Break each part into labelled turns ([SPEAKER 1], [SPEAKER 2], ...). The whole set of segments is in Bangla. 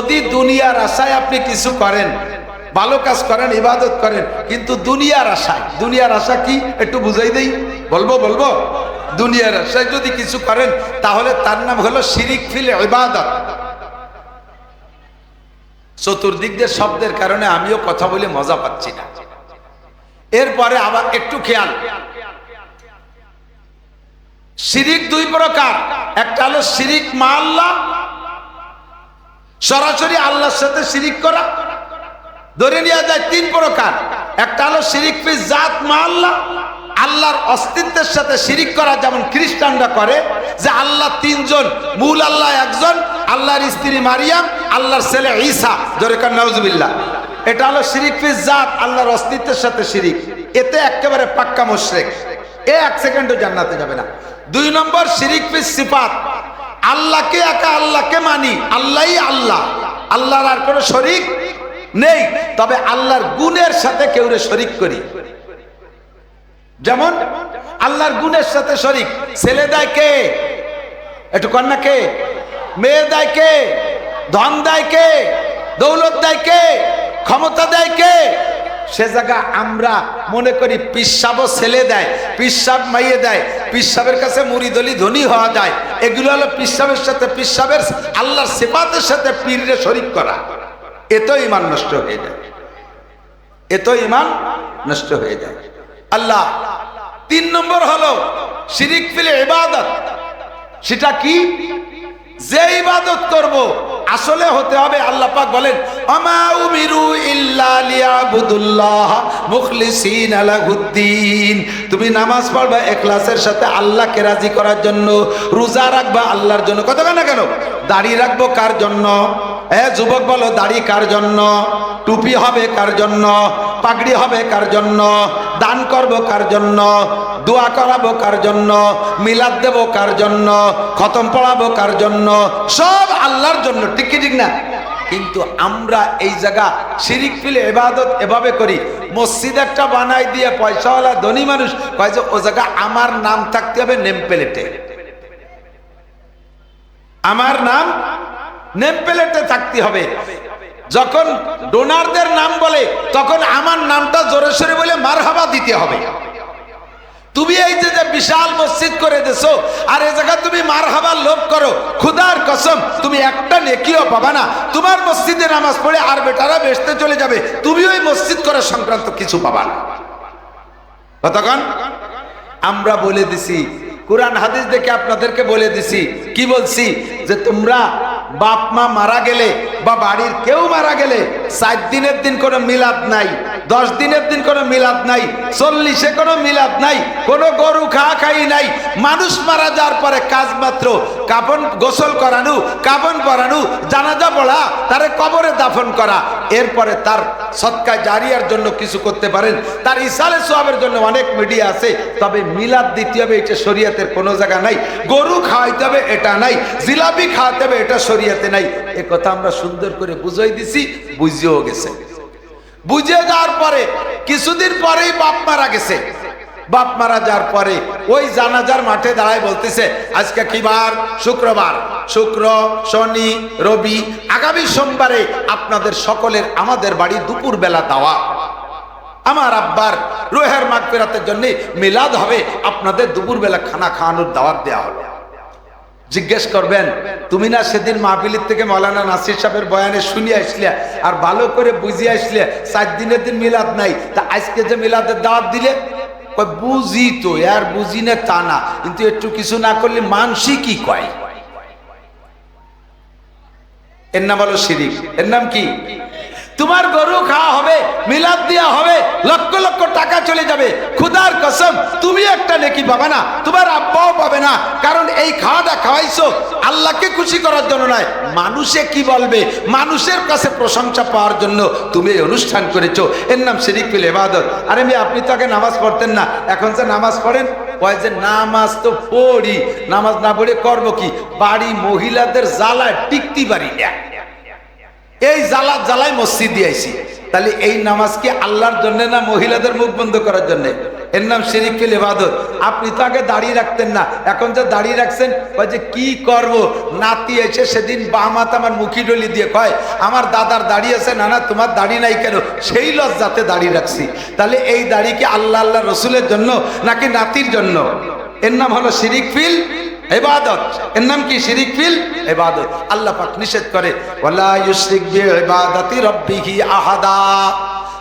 [SPEAKER 1] যদি দুনিয়ার আশায় আপনি কিছু করেন, ভালো কাজ করেন, ইবাদত করেন, কিন্তু দুনিয়ার আশায়, দুনিয়ার আশা কি? একটু বুঝাই দেই। বলব বলব? দুনিয়ার আশায় যদি কিছু করেন, তাহলে তার নাম হলো শিরিক ফিল ইবাদত। চতুর্দিক দিয়ে শব্দের কারণে আমিও কথা বলে মজা পাচ্ছি না। এরপরে আবার একটু খেয়াল। শিরিক দুই প্রকার। একটা হলো শিরিক আল্লাহ সরাসরি আল্লাহর সাথে শিরিক করা। ধরে নেওয়া যায় তিন প্রকার। একটা হলো শিরিক ফি জাত মা আল্লাহ আল্লাহর অস্তিত্বের সাথে শিরিক করা যেমন খ্রিস্টানরা করে, যে আল্লাহ তিনজন, মূল আল্লাহ একজন, আল্লাহর স্ত্রী মারিয়াম, আল্লাহর ছেলে ঈসা ধরে কার নওজুবিল্লাহ এটা হলো শিরিক ফি জাত, আল্লাহর অস্তিত্বের সাথে শিরিক। এতে একেবারে পাক্কা মুশরিক। এ এক সেকেন্ডও জান্নাতে যাবে না। দুই নম্বর শিরিক ফি সিফাত। আল্লাহকে একা আল্লাহকে মানি, আল্লাহই আল্লাহ। আল্লাহর আর কোনো শরিক নেই। তবে আল্লাহর গুণের সাথে কেউরে শরিক করি। যেমন আল্লাহর গুণের সাথে শরিক। ছেলে দেয় কে? একটু কন্যা কে? মেয়ে দেয় কে? ধন দেয় কে? দৌলত দেয় কে? ক্ষমতা দেয় কে? সে জায়গা আমরা মনে করি পিসাবও ছেলে দেয়, পিসাব মাইয়ে দেয়। পিসাবের কাছে মুড়িদলি ধনী হওয়া যায়। এগুলো হলো পিসাবের সাথে পিসাবের আল্লাহর সেপাতের সাথে পীরে শরিক করা। এতো ইমান নষ্ট হয়ে যায়। এতো ইমান নষ্ট হয়ে যায়। আল্লাহ তিন নম্বর হলো শিরিক ফিলে ইবাদত। সেটা কি? যে ইবাদত করব আসলে হতে হবে, আল্লাহ পাক বলেন, আমা উমিরু ইল্লা লিয়াবুদুল্লাহ মুখলিসিন আলাহুদ্দিন। তুমি নামাজ পড়বা ইখলাসের সাথে, আল্লাহকে রাজি করার জন্য, রোজা রাখবা আল্লাহর জন্য। কত না কেন? দাড়ি রাখব কার জন্য? যুবক বলো, দাড়ি কার জন্য? টুপি হবে কার জন্য? পাগড়ি হবে কার জন্য? দান করব কার জন্য? দোয়া করাবো কার জন্য? মিলাদ দেব কার জন্য? খতম পড়াবো কার জন্য? সব আল্লাহর জন্য, ঠিক ঠিক না? কিন্তু আমরা এই জায়গা শিরিক ফিলে এবাদত এভাবে করি। মসজিদ একটা বানাই দিয়ে পয়সাওয়ালা ধনী মানুষ কয় যে, ও জায়গা আমার নাম থাকতে হবে নেম প্লেটে। আমার নাম নেম প্লেটে থাকতে হবে। যখন ডোনারদের নাম বলে, তখন আমার নামটা জোরে সরে বলে মারহাবা দিতে হবে। তুমি এই যে যে বিশাল মসজিদ করে দেছো, আর এই জায়গা তুমি মার হাবার লোভ করো, খুদার কসম, তুমি একটা নেকিও পাবা না। তোমার মসজিদে নামাজ পড়ে আর বেটারা বেসতে চলে যাবে, তুমি ওই মসজিদ করা সংক্রান্ত কিছু পাবা না। কতক্ষণ? আমরা বলে দিছি, কোরআন হাদিস দেখে আপনাদেরকে বলে দিছি, কি বলছি? যে তোমরা বাপ মা মারা গেলে বা বাড়ির কেউ মারা গেলে সাত দিনের দিন কোনো মিলাদ নাই, দশ দিনের দিন কোনো মিলাদ নাই, চল্লিশে কোনো মিলাদ নাই, কোনো গরু খাওয়া খাই নাই, মানুষ মারা যাওয়ার পরে কাজ মাত্র কাপন গোসল করানো কাপন পরানো, জানাজা পড়া, তারে কবরে দাফন করা, এরপরে তার সৎকায় জারিয়ার জন্য কিছু করতে পারেন, তার ইসালে সোয়াবের জন্য অনেক মিডিয়া আছে, তবে মিলাদ দিতে হবে, এটা শরীয়তের কোনো জায়গা নাই, গরু খাওয়াইতে হবে, এটা নাই, জিলাপি খাওয়াতে হবে, এটা শরীয়তে নাই এ কথা আমরা সুন্দর করে বুঝাই দিছি বুঝিয়েও গেছে। বুঝে যাওয়ার পরে, কিছুদিন পরেই বাপ মারা গেছে। বাপ মারা যাওয়ার পরে ওই জানাজার মাঠে দাঁড়ায় বলতেছে, আজকে কি বার? শুক্রবার। শুক্র, শনি, রবি, আগামী সোমবারে আপনাদের সকলের আমাদের বাড়ি দুপুর বেলা দাওয়া। আমার আব্বার রোহের মাগ ফেরাতের জন্য মিলাদ হবে, আপনাদের দুপুর বেলা খানা খাওয়ানোর দাওয়াত দেওয়া হবে জিজ্ঞেস করবেন, তুমি না সেদিন মাহফিলির থেকে মৌলানা নাসির সাহেবের বয়ানে শুনিয়ে আসলে আর ভালো করে বুঝিয়ে আসলে চার দিনের দিন মিলাদ নাই? তা আজকে যে মিলাদের দাওয়াত দিলে? বুঝি তো আর বুঝি না, তা না। কিন্তু একটু কিছু না করলে মানসি কি কয়? এর নাম হলো শিরিক। এর নাম কি? তোমার গরু খাওয়া হবে, মিলাদ দেওয়া হবে, লক্ষ লক্ষ টাকা চলে যাবে। খুদার কসম, তুমি একটা নেকি পাবে না, তোমার আব্বাও পাবে না, কারণ এই খাওয়াটা খাওয়াইছো, আল্লাহকে খুশি করার জন্য নয়, মানুষে কি বলবে? মানুষের কাছে প্রশংসা পাওয়ার জন্য তুমি এই অনুষ্ঠান করেছ। এর নাম শিরিক ফিল এবাদত আরে মেয়ে, আপনি তো আগে নামাজ পড়তেন না, এখন যে নামাজ পড়েন, কয় যে নামাজ তো পড়ি, নামাজ না পড়ে করব কি? বাড়ি মহিলাদের জ্বালায় টিকতে পারি না এই জ্বালা জ্বালাই মসজিদ দিয়েছি তাহলে এই নামাজ কি আল্লাহর জন্য না মহিলাদের মুখ বন্ধ করার জন্য? এর নাম শিরিক ফিল ইবাদত। আপনি তো আগে দাঁড়িয়ে রাখতেন না, এখন যে দাঁড়িয়ে রাখছেন, ওই যে কি করব? নাতি এসে সেদিন বামাত আমার মুখি ডলি দিয়ে কয়, আমার দাদার দাঁড়িয়ে আছে না না তোমার দাড়ি নাই কেন? সেই লজ্জাতে দাঁড়িয়ে রাখছি। তাহলে এই দাড়ি কি আল্লাহ আল্লাহ রসুলের জন্য নাকি নাতির জন্য? এর নাম হলো শিরিক ফিল ইবাদত। এর নাম কি? শিরিক ফিল ইবাদত। আল্লাহ পাক নিষেধ করে, ওয়ালা ইউশরিক বি ইবাদাতি রাব্বিহি আহাদা।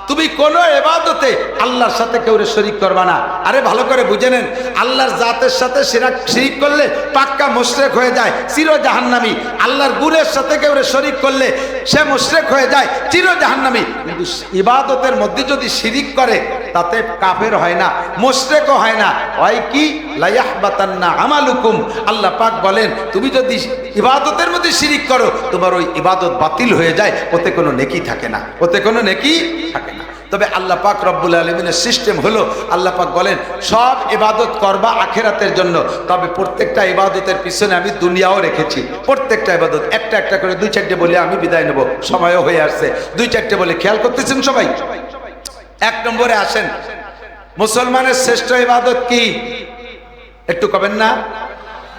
[SPEAKER 1] তুমি কোন এবাদতে আল্লাহর সাথে কেউ শরিক করবা না। আরে ভালো করে বুঝে নেন, আল্লাহর জাতের সাথে সিরাক শিরিক করলে পাক্কা মুশরেক হয়ে যায় চির জাহান্নামি আল্লাহর গুণের সাথে কেউ শরিক করলে সে মুশরেক হয়ে যায় চির জাহান্নামি কিন্তু ইবাদতের মধ্যে যদি শিরিক করে তাতে কাফের হয় না, মুশরেকও হয় না। হয় কি? লায়াহবাতান্না আমালুকুম। আল্লাহ পাক বলেন, তুমি যদি ইবাদতের মধ্যে শিরিক করো, তোমার ওই ইবাদত বাতিল হয়ে যায়, ওতে কোনো নেকি থাকে না, ওতে কোনো নেকি থাকে না। তবে আল্লাহ পাক রব্বুল আলমিনের সিস্টেম হলো, আল্লাহ পাক বলেন, সব ইবাদত করবা আখেরাতের জন্য, তবে প্রত্যেকটা ইবাদতের পিছনে আমি দুনিয়াও রেখেছি। প্রত্যেকটা ইবাদত, একটা একটা করে দুই চারটে বলে আমি বিদায় নেব। সময়ও হয়ে আসছে। দুই চারটে বলে খেয়াল করতেছেন সবাই? এক নম্বরে আসেন। মুসলমানের শ্রেষ্ঠ ইবাদত কি? একটু কবেন না।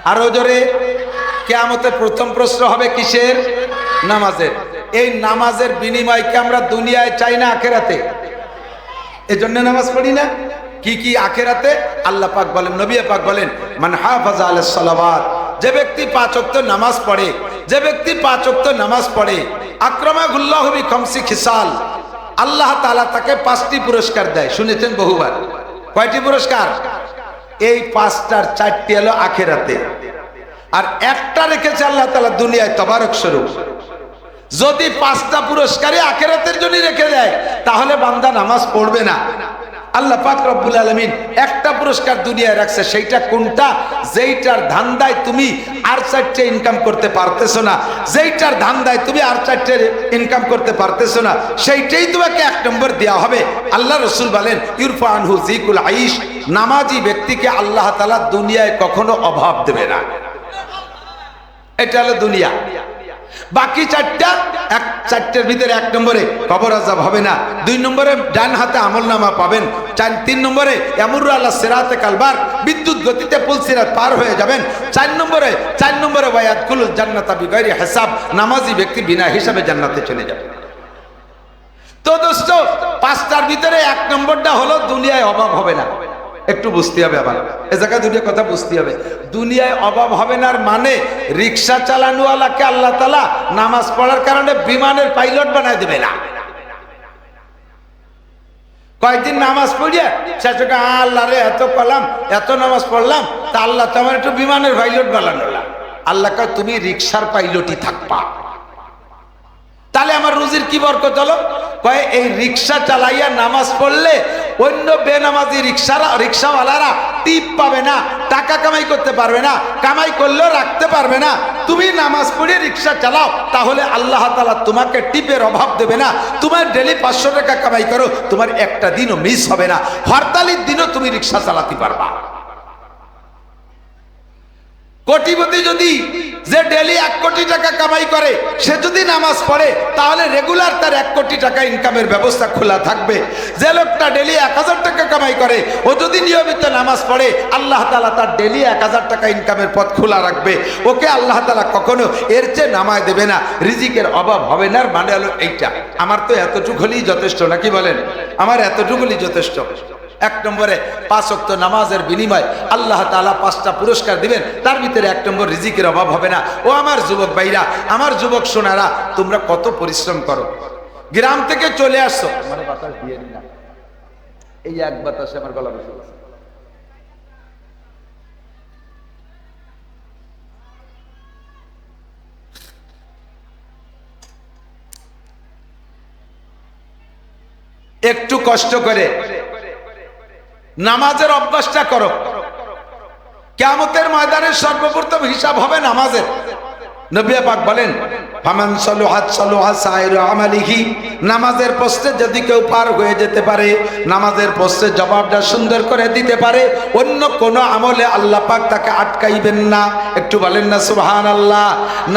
[SPEAKER 1] আরও জোরে, কেয়ামতের প্রথম প্রশ্ন হবে কিসের? নামাজের। এই নামাজের বিনিময়কে আমরা দুনিয়ায় চাই না আখেরাতে? এজন্য নামাজ পড়ি না। কি কি আখেরাতে? আল্লাহ পাক বলেন, নবী পাক বলেন, মান হাফাজা আলাইহিস সালাওয়াত। যে ব্যক্তি পাঁচ ওয়াক্ত নামাজ পড়ে, যে ব্যক্তি পাঁচ ওয়াক্ত নামাজ পড়ে আক্রমাগুল্লাহ বি খামসি খিসাল। আল্লাহ তালা তাকে পাঁচটি পুরস্কার দেয়। শুনেছেন বহুবার। কয়টি পুরস্কার? এই পাঁচটার চারটি হলো আখেরাতে। আর একটা রেখেছে আল্লাহ তালা দুনিয়ায় তবারক স্বরূপ। যদি পাঁচটা পুরস্কারই আখেরাতের জন্য রেখে দেয়, তাহলে বান্দা নামাজ পড়বে না। আল্লাহ পাক রব্বুল আলমিন একটা পুরস্কার দুনিয়ায় রাখছে। সেইটা কোনটা? যেইটার ধান্দায় তুমি আর চারটে ইনকাম করতে পারতেছো না। যেইটার ধান্দায় তুমি আর চারটে ইনকাম করতে পারতেছো না। সেইটাই তোমাকে এক নম্বর দেওয়া হবে। আল্লাহ রসুল বলেন ইরফা আনহু জিকুল আইস নামাজি ব্যক্তিকে আল্লাহ তালা দুনিয়ায় কখনো অভাব দেবে না। এটা হলো দুনিয়া। বাকি চারটা এক চারটের ভিতরে এক নম্বরে কবর আজাব হবে না। দুই নম্বরে ডান হাতে আমল নামা পাবেন। চার, তিন নম্বরে এমুর আল্লাহ সেরাতে কালবার বিদ্যুৎ গতিতে পুলসিরাত পার হয়ে যাবেন। চার নম্বরে চার নম্বরে ওয়ায়াত কুল জান্নাতা বিগাইরি হেসাব, নামাজি ব্যক্তি বিনা হিসাবে জান্নাতে চলে যাবে। তো দোস্ত, পাঁচটার ভিতরে এক নম্বরটা হলো, দুনিয়ায় অভাব হবে না। একটু বুঝতে হবে আবার। এ জায়গায় দুটো কথা বুঝতে হবে। দুনিয়ায় অভাব হবে না মানে রিক্সা চালানোওয়ালাকে আল্লাহ তালা নামাজ পড়ার কারণে বিমানের পাইলট বানায় দেবে না। কয়েকদিন নামাজ পড়িয়ে শেষকে আল্লাহ রে, এত কলাম এত নামাজ পড়লাম, তা আল্লাহ তো আমার একটু বিমানের পাইলট বানানো আল্লাহ তুমি রিক্সার পাইলটই থাকবা। তাহলে আমার রুজির কি বরকত হলো? কয়, এই রিক্সা চালাইয়া নামাজ পড়লে অন্য বেনামাজি রিক্সারা রিক্সাওয়ালারা টিপ পাবে না, টাকা কামাই করতে পারবে না, কামাই করলেও রাখতে পারবে না। তুমি নামাজ পড়ে রিক্সা চালাও, তাহলে আল্লাহ তালা তোমাকে টিপের অভাব দেবে না। তোমার ডেলি পাঁচশো টাকা কামাই করো, তোমার একটা দিনও মিস হবে না। হরতালির দিনও তুমি রিক্সা চালাতে পারবা। কোটিপতি যদি যে ডেলি এক কোটি টাকা কামাই করে, সে যদি নামাজ পড়ে, তাহলে রেগুলার তার এক কোটি টাকা ইনকামের ব্যবস্থা খোলা থাকবে। যে লোকটা ডেলি এক হাজার টাকা কামাই করে, ও যদি নিয়মিত নামাজ পড়ে, আল্লাহ তালা তার ডেলি এক হাজার টাকা ইনকামের পথ খোলা রাখবে। ওকে আল্লাহ তালা কখনো এর চেয়ে নামায় দেবে না। রিজিকের অভাব হবে না মানে হলো এইটা। আমার তো এতটুকু হলেই যথেষ্ট, নাকি বলেন? আমার এতটুকু হলেই যথেষ্ট। এক নম্বরে পাঁচ অক্ত নামাজের বিনিময় আল্লাহ তালা পাঁচটা পুরস্কার দিবেন, তার ভিতরে এক নম্বর রিজিকের অভাব হবে না। ও আমার যুবক ভাইরা, আমার যুবক সোনারা, তোমরা কত পরিশ্রম করো। গ্রাম থেকে চলে আসছো। এই এক বাতাসে আমার গলা বসে। একটু কষ্ট করে নামাজের অভ্যাসটা করো। কেমতের ময়দানের সর্বপ্রথম হিসাব হবে নামাজের। নবিয়া পাক বলেন, ফামান সালুহাত সালুহা সাইরু আমালিহি নামাজের পোস্টে যদি কেউ পার হয়ে যেতে পারে, নামাজের পোস্টে জবাবটা সুন্দর করে দিতে পারে, অন্য কোন আমলে আল্লাহ পাক তাকে আটকাইবেন না। একটু বলেন না সুবহান আল্লাহ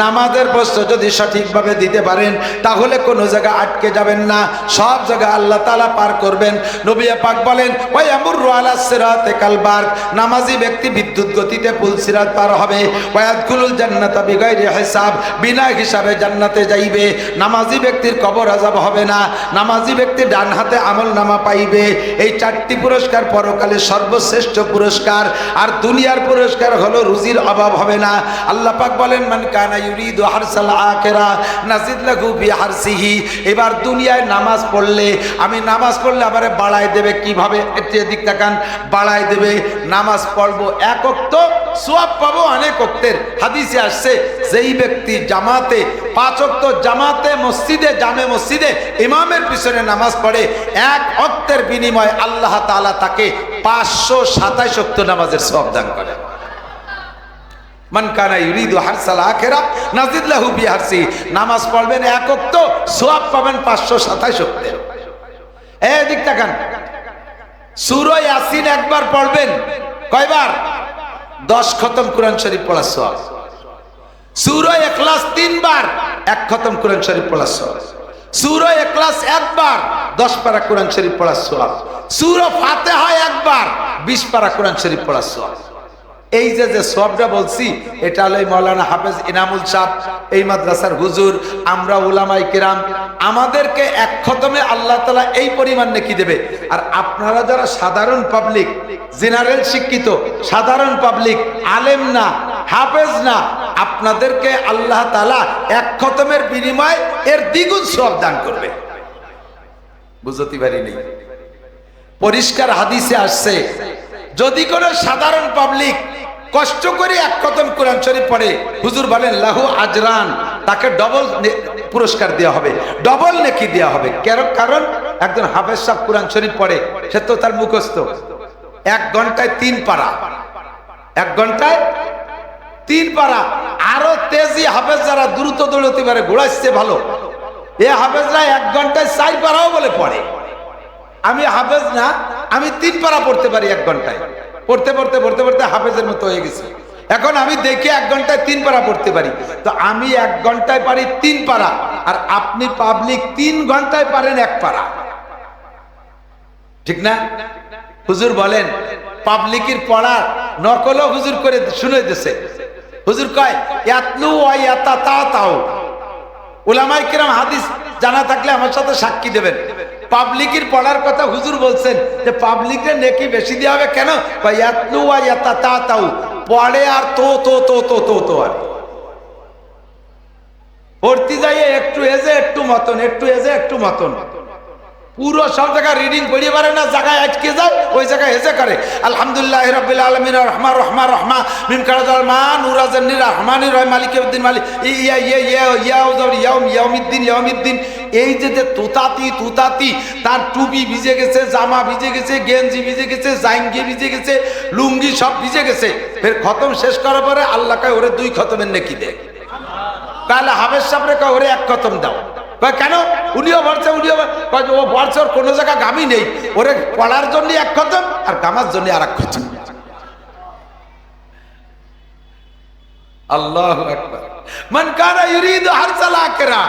[SPEAKER 1] নামাজের পোস্টে যদি সঠিকভাবে দিতে পারেন, তাহলে কোনো জায়গা আটকে যাবেন না। সব জায়গায় আল্লাহ তাআলা পার করবেন। নবী পাক বলেন ওই আমুর আলা সিরাতে কালবার নামাজি ব্যক্তি বিদ্যুৎ গতিতে পুল সিরাত পার হবে। ওয়াদ ওয়াদকুলুল জান্নাতা বিগাইরি হিসাব, বিনা হিসাবে জান্নাতে যাইবে। নামাজি ব্যক্তির কবর আজাব হবে না। নামাজি ব্যক্তি ডান হাতে আমল নামা পাইবে। এই চারটি পুরস্কার পরকালে সর্বশ্রেষ্ঠ পুরস্কার। আর দুনিয়ার পুরস্কার হলো রুজির অভাব হবে না। আল্লাহ পাক বলেন, মান কানা ইউরিদু হারসাল আখিরা নাজিদ লাহু বি হারসিহি। এবার দুনিয়ায় নামাজ পড়লে, আমি নামাজ পড়লে আবার বাড়ায় দেবে কীভাবে? এদিক তাকান। বাড়ায় দেবে, নামাজ পড়ব এক অক্ত সোয়াব পাবো অনেক অক্তের হাদিসে আসছে, যেই ব্যক্তি জামাতে, পাঁচ অক্ত জামাতে মসজিদে, জামে মসজিদে ইমামের পিছনে নামাজ পড়ে, এক অক্তের বিনিময়ে আল্লাহ তাআলা তাকে পাঁচশো সাতাইশ অক্ত নামাজের সব দান করে নামাজ পড়বেন এক সোয়াব পাবেন পাঁচশো সাতাইশ অক্তের এই দিক তাকান। সূরা ইয়াসিন একবার পড়বেন। কয়বার? দশ খতম কোরআন শরীফ পড়া সব সুর এক্লাস তিনবার, এক খতম কোরআন শরীফ পড়া সব সুর ইখলাস একবার, দশ পারা কোরআন শরীফ পড়া সব সুর ফাতে হয় একবার, বিশ পারা কোরআন শরীফ পড়া সওয়াব। এই যে যে সবটা বলছি, এটা হলো মৌলানা হাফেজ ইনামুল সাহ এই মাদ্রাসার হুজুর, আমরা উলামাই কিরাম, আমাদেরকে এক খতমে আল্লাহ তালা এই পরিমাণ নেকি দেবে। আর আপনারা যারা সাধারণ পাবলিক জেনারেল শিক্ষিত, সাধারণ পাবলিক আলেম না, হাফেজ না, আপনাদেরকে আল্লাহ তালা এক খতমের বিনিময়ে এর দ্বিগুণ সব দান করবে। বুঝতে পারিনি পরিষ্কার হাদিসে আসছে, যদি কোনো সাধারণ পাবলিক কষ্ট করে এক কদম কোরআন শরীফ পড়ে, হুজুর বলেন, লাহু আজরান, তাকে ডবল পুরস্কার দেওয়া হবে। ডবল নেকি দেওয়া হবে। কারণ একজন হাফেজ সাহেব কোরআন শরীফ পড়ে, সে তো তার মুখস্থ। এক ঘন্টায় তিন পারা। এক ঘন্টায় তিন পারা। আরও তেজি হাফেজ যারা দ্রুত দৌড়তে পারে ঘোড়াচ্ছে ভালো। এ হাফেজরা এক ঘন্টায় চার পারাও বলে পড়ে। আমি হাফেজ না, আমি তিন পারা পড়তে পারি এক ঘন্টায়। পড়তে পড়তে পড়তে পড়তে হাফেজের মতো হয়ে গেছে। এখন আমি দেখে এক ঘন্টায় তিন পারা পড়তে পারি। তো আমি এক ঘন্টায় পারি তিন পারা, আর আপনি পাবলিক তিন ঘন্টায় পারেন এক পারা। ঠিক না? হুজুর বলেন পাবলিকের পড়ার নকলও হুজুর করে শুনে দিছে। হুজুর কয় তাও ওলামাই কিরাম হাদিস জানা থাকলে আমার সাথে সাক্ষী দেবেন। পাবলিকের পড়ার কথা হুজুর বলছেন, যে পাবলিকের নেকি বেশি দেওয়া হবে কেন? ইয়াতলু আর তা তাও পড়ে আর তো তো তো তো তো তো আর। পড়তে যাইয়ে একটু এজে, একটু মতন, একটু এজে, একটু মতন মতন। পুরো সব জায়গায় রিডিং পড়িয়ে পারে না, জায়গায় আটকে যায়, ওই জায়গায় হেসে করে। আলহামদুলিল্লাহ রবিল আলমিন রহমা রহমা রহমা মিম কারাজাল মা রহমানি রয় মালিক উদ্দিন মালিক ইয়া ইয়া ইয়া ইয়া ইয়াউম ইয়াউমিদ্দিন ইয়াউমিদ্দিন। এই যে যে তুতাতি তুতাতি, তার টুপি ভিজে গেছে, জামা ভিজে গেছে, গেঞ্জি ভিজে গেছে, জাইঙ্গি ভিজে গেছে, লুঙ্গি সব ভিজে গেছে। ফের খতম শেষ করার পরে আল্লাহ কয়, ওরে দুই খতমের নেকি দেয় তাহলে হাবের কয়, ওরে এক খতম দাও। কেন? উনিও ভরছে উনিও ও ভরছে ওর কোনো জায়গা গামি নেই। ওরে পড়ার জন্য এক খতম আর গামার জন্য আর এক খতম আল্লাহ মান কানা ইউরিদু হারসাল আখিরা।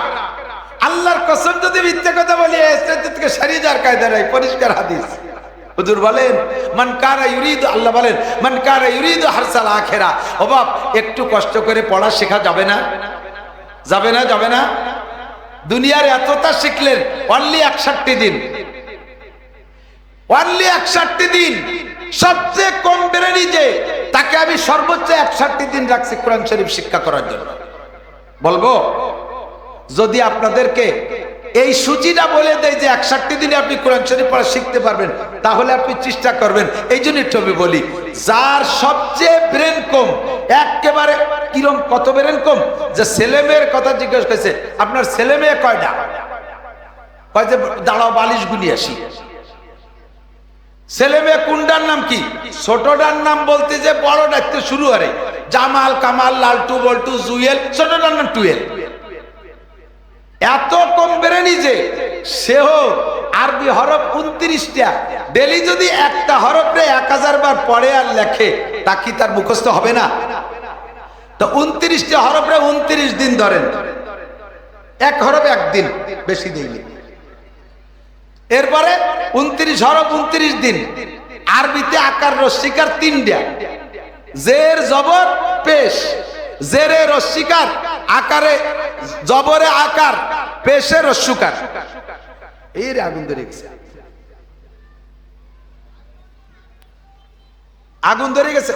[SPEAKER 1] আল্লাহর কসম যদি মিথ্যে কথা বলি থেকে সারিয়ে যাওয়ার কায়দা নাই, পরিষ্কার হাদিস। হুজুর বলেন, মান কারা ইউরিদ, আল্লাহ বলেন, মান কারা ইউরিদ হারসাল আখেরা। ও একটু কষ্ট করে পড়া শেখা যাবে না? যাবে না যাবে না? দুনিয়ার এতটা শিখলেন অনলি একষট্টি দিন। অনলি একষট্টি দিন। সবচেয়ে কম বেরেনি যে, তাকে আমি সর্বোচ্চ একষট্টি দিন রাখছি কোরআন শরীফ শিক্ষা করার জন্য। বলব, যদি আপনাদেরকে এই সূচিটা বলে দেয় যে একষট্টি দিনে আপনি কোরআন শরীফ পড়া শিখতে পারবেন, তাহলে আপনি চেষ্টা করবেন। এই জন্য আমি বলি, যার সবচেয়ে ব্রেন কম, একেবারে কিরম, কত ব্রেন কম? যে ছেলেমেয়ের কথা জিজ্ঞেস করেছে, আপনার ছেলে মেয়ে কয়টা? কয় যে, দাঁড়াও, বালিশ গুলি আসি। ছেলে মেয়ে কুন্ডার নাম কি? ছোটটার নাম বলতে যে বড় ডাকতে শুরু করে। জামাল, কামাল, লালটু, বল্টু, জুয়েল, ছোটটার নাম টুয়েল। এত কম বেরেনি যে সেও আরবি হরফ উনত্রিশটা। ডেলি যদি একটা হরফে এক হাজার বার পড়ে আর লেখে, তা কি তার মুখস্থ হবে না? তো উনত্রিশটা হরফে উনত্রিশ দিন ধরেন। এক হরফ একদিন, বেশি দিইনি। এরপরে উনত্রিশ হরফ উনত্রিশ দিন, আরবিতে আকার রস্মিকার তিনটা। জের, জবর, পেশ। জেরে রস্মিকার আকারে জবরে আকার পেশে রস্যুকার এই রে আগুন ধরে গেছে। আগুন ধরে গেছে।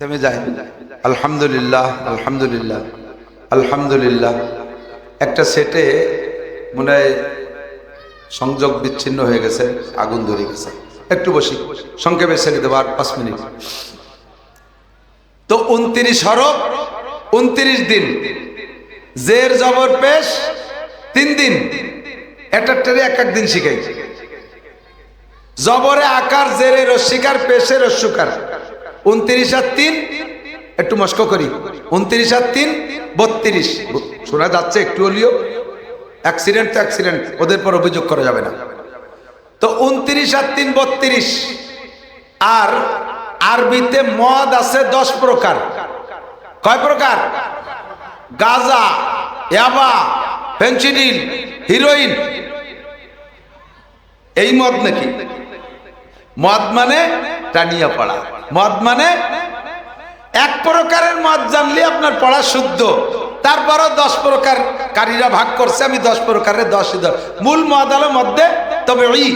[SPEAKER 1] থেমে যায়। আলহামদুলিল্লাহ আলহামদুলিল্লাহ আলহামদুলিল্লাহ। একটা সেটে মনে হয় সংযোগ বিচ্ছিন্ন হয়ে গেছে, আগুন ধরে গেছে। একটু বসি, সংক্ষেপে ছেড়ে দেবো আর পাঁচ মিনিট। তো উনত্রিশ হরফ, উনত্রিশ দিন। জের, জবর, পেশ, তিন দিন। একটা টেরে এক এক দিন শিখাই। জবরে আকার জেরে রস্মিকার পেশে রস্যুকার উনত্রিশ আর তিন? একটু মস্ক করি। উনত্রিশ আর তিন, বত্রিশ। শোনা যাচ্ছে একটু হলিও। অ্যাক্সিডেন্ট তো অ্যাক্সিডেন্ট ওদের পর অভিযোগ করা যাবে না। তো উনত্রিশ আর তিন, বত্রিশ। আর আরবিতে মদ আছে দশ প্রকার। কয় প্রকার? গাজা, ইয়াবা, পেন্সিডিল, হিরোইন। এই মদ নাকি? মদ মানে টানিয়া পড়া। মদ মানে এক প্রকারের মদ জানলে আপনার পড়া শুদ্ধ। তারপরও দশ প্রকার কারীরা ভাগ করছে, আমি দশ প্রকারের দশ। মূল মদ হলো মধ্যে তবে ওই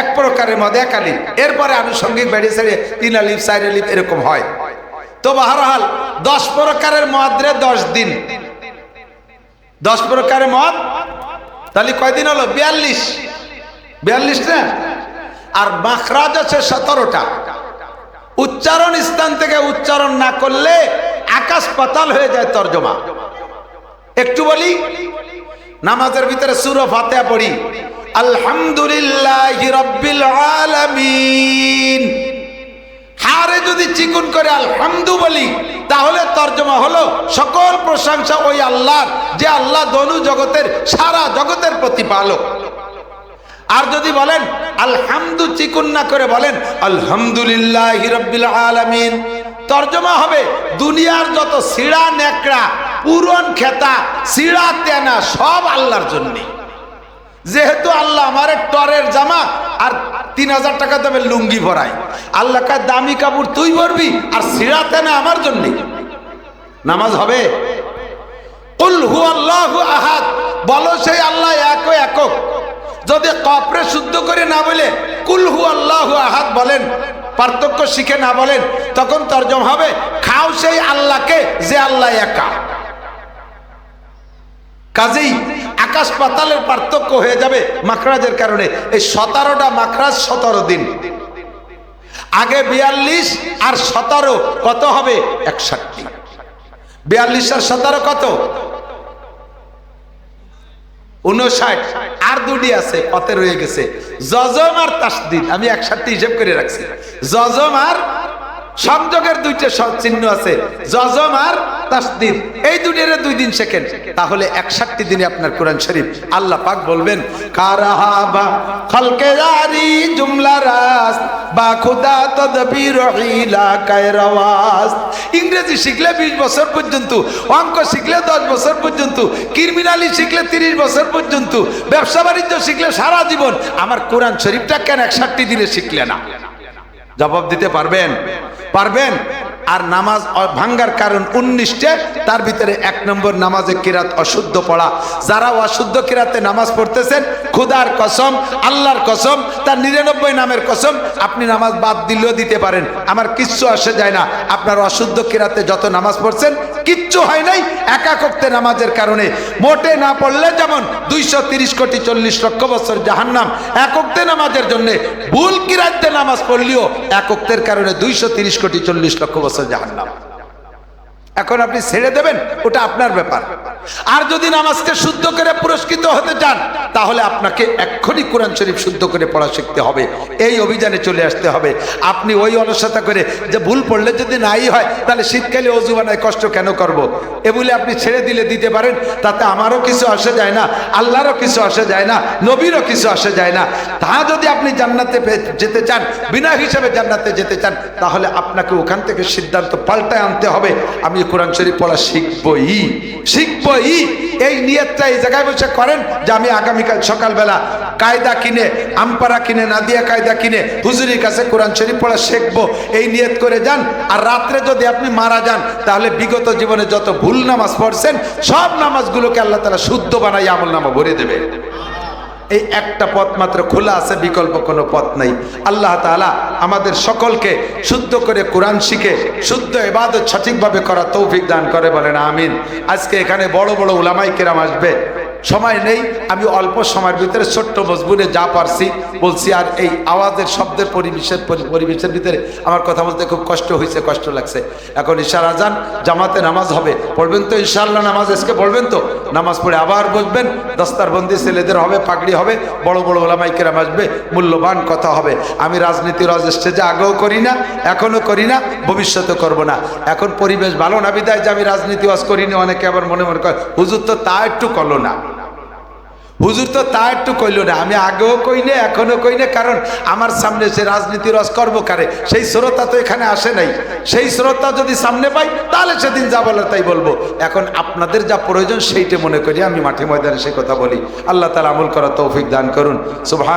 [SPEAKER 1] এক প্রকারের মদ এক আলিফ এরপরে আনুষঙ্গিক বেড়িয়ে সারিয়ে তিন আলিফ, চার আলিফ এরকম হয়। তো বাহারহাল, দশ প্রকারের মদরে দশ দিন। দশ প্রকারের মদ, তাহলে কয়দিন হলো? বিয়াল্লিশ। বিয়াল্লিশ না? আর মাখরাজ আছে সতেরোটা। উচ্চারণ স্থান থেকে উচ্চারণ না করলে আকাশ পাতাল হয়ে যায় তর্জমা। একটু বলি, নামাজের ভিতরে সুর ফাতে পড়ি, আলহামদুলিল্লাহ রব্বিল আলামিন। হারে যদি চিকুন করে আলহামদু বলি, তাহলে তর্জমা হলো সকল প্রশংসা ওই আল্লাহর, যে আল্লাহ দনু জগতের, সারা জগতের প্রতিপালক। আর যদি বলেন, আলহামদু চিকুন না করে বলেন, আলহামদুলিল্লাহ আলামিন তর্জমা হবে, দুনিয়ার যত সিড়া নেকড়া পুরন খেতা, সিড়া তেনা, সব আল্লাহর জন্য। যেহেতু আল্লাহ আমার টরের জামা, আর তিন হাজার টাকা দামের লুঙ্গি ভরায় আল্লাহ কার দামি কাপড় তুই ভরবি আর সিড়া তেনা আমার জন্য। নামাজ হবে। কুল হু আল্লাহু আহাদ বলো সেই আল্লাহ এক একক। যদি কপরে শুদ্ধ করে না বলে কুলহু আল্লাহ আহাদ বলেন, পার্থক্য শিখে না বলেন, তখন তর্জম হবে, খাও সেই আল্লাহকে যে আল্লাহ একা। কাজেই আকাশ পাতালের পার্থক্য হয়ে যাবে মাখরাজের কারণে। এই সতেরোটা মাখরাজ সতেরো দিন। আগে বিয়াল্লিশ আর সতেরো কত হবে? একষট্টি। বিয়াল্লিশ আর সতেরো কত? উনষাট আর দুটি আছে, পথে রয়ে গেছে। জজম আর তাসদিদ, আমি একসাথে হিসেব করে রাখছি। জজম আর সংযোগের দুইটা চিহ্ন আছে। জজম আর তাসদিদ, এই দুটির দুই দিন শেখেন তাহলে একষট্টি দিনে আপনার কোরআন শরীফ, আল্লাহ পাক বলবেন, কারাহাবা, খলকে জারি জুমলা রাস বা খুদা তদবির ইংরেজি শিখলে 20 বছর পর্যন্ত, অঙ্ক শিখলে 10 বছর পর্যন্ত ক্রিমিনালি শিখলে 30 বছর পর্যন্ত, ব্যবসা বাণিজ্য শিখলে সারা জীবন। আমার কোরআন শরীফটা কেন একষাট্টি দিনে শিখলে না? জবাব দিতে পারবেন? পারবেন? আর নামাজ ভাঙ্গার কারণ উনিশটে, তার ভিতরে এক নম্বর নামাজে কিরাত অশুদ্ধ পড়া। যারা অশুদ্ধ কিরাতে নামাজ পড়তেছেন, খুদার কসম, আল্লাহর কসম, তার নিরানব্বই নামের কসম, আপনি নামাজ বাদ দিলেও দিতে পারেন। আমার কিচ্ছু আসে যায় না। আপনার অশুদ্ধ কিরাতে যত নামাজ পড়ছেন, কিচ্ছু হয় নাই একাকক্তে নামাজের কারণে। মোটে না পড়লে যেমন দুইশো তিরিশ কোটি চল্লিশ লক্ষ বছর জাহান্নাম একক্তে নামাজের জন্য ভুল কিরাতে নামাজ পড়লেও একক্তের কারণে দুইশো তিরিশ কোটি চল্লিশ লক্ষ বছর জাহান্নাম। এখন আপনি ছেড়ে দেবেন ওটা আপনার ব্যাপার। আর যদি নামাজকে শুদ্ধ করে পুরস্কৃত হতে চান, তাহলে আপনাকে এক্ষুনি কোরআন শরীফ শুদ্ধ করে পড়া শিখতে হবে। এই অভিযানে চলে আসতে হবে। আপনি ওই অলসতা করে যে ভুল পড়লে যদি নাই হয়, তাহলে শীতকালে অজু বানায় কষ্ট কেন করব। এ বলে আপনি ছেড়ে দিলে দিতে পারেন, তাতে আমারও কিছু আসে যায় না, আল্লাহরও কিছু আসে যায় না, নবীরও কিছু আসে যায় না। তা যদি আপনি জান্নাতে যেতে চান, বিনা হিসাবে জান্নাতে যেতে চান, তাহলে আপনাকে ওখান থেকে সিদ্ধান্ত পাল্টায় আনতে হবে। আমি কোরআন শরীফ পড়া শিখবই। শিখবই এই নিয়তটা এই জায়গায় বসে করেন যে আমি আগামীকাল সকালবেলা কায়দা কিনে আমপারা কিনে, নাদিয়া কায়দা কিনে, হুজুরির কাছে কোরআন শরীফ পড়া শিখব, এই নিয়ত করে যান। আর রাত্রে যদি আপনি মারা যান, তাহলে বিগত জীবনে যত ভুল নামাজ পড়ছেন, সব নামাজগুলোকে আল্লাহ তালা শুদ্ধ বানাই আমল নামা ভরে দেবে। এই একটা পথ মাত্র খোলা আছে, বিকল্প কোনো পথ নাই। আল্লাহ তালা আমাদের সকলকে শুদ্ধ করে কোরআন শিখে, শুদ্ধ এবাদত সঠিকভাবে করা তৌফিক দান করে বলেন, আমিন। আজকে এখানে বড় বড় উলামাই কেরাম আসবে। সময় নেই, আমি অল্প সময়ের ভিতরে ছোট্ট মজবুরে যা পারছি বলছি, আর এই আওয়াজের, শব্দের পরিবেশের পরিবেশের ভিতরে আমার কথা বলতে খুব কষ্ট হয়েছে, কষ্ট লাগছে। এখন ইশারা যান জামাতে নামাজ হবে। পড়বেন তো ইনশাআল্লাহ নামাজ, আজকে পড়বেন তো? নামাজ পড়ে আবার বসবেন, দস্তারবন্দি ছেলেদের হবে, পাগড়ি হবে, বড় বড় ওলামাইকেরাম আসবে, মূল্যবান কথা হবে। আমি রাজনীতির রাজ স্টেজে আগেও করি না, এখনও করি না ভবিষ্যতে করব না। এখন পরিবেশ ভালো না, বিদায় যে আমি রাজনীতি ওয়াজ করিনি, অনেকে আবার মনে মনে করে হুজুর তো তা একটু করল না। হুজুর তো তা একটু কইল না, আমি আগেও কই না এখনও কই না কারণ আমার সামনে সে রাজনীতি রস করব কারে, সেই শ্রোতা তো এখানে আসে নাই। সেই শ্রোতা যদি সামনে পাই তাহলে সেদিন যা বলার তাই বলব। এখন আপনাদের যা প্রয়োজন সেইটা মনে করি, আমি মাঠে ময়দানে সে কথা বলি। আল্লাহ তালা আমল করা তৌফিক দান করুন। সুবহান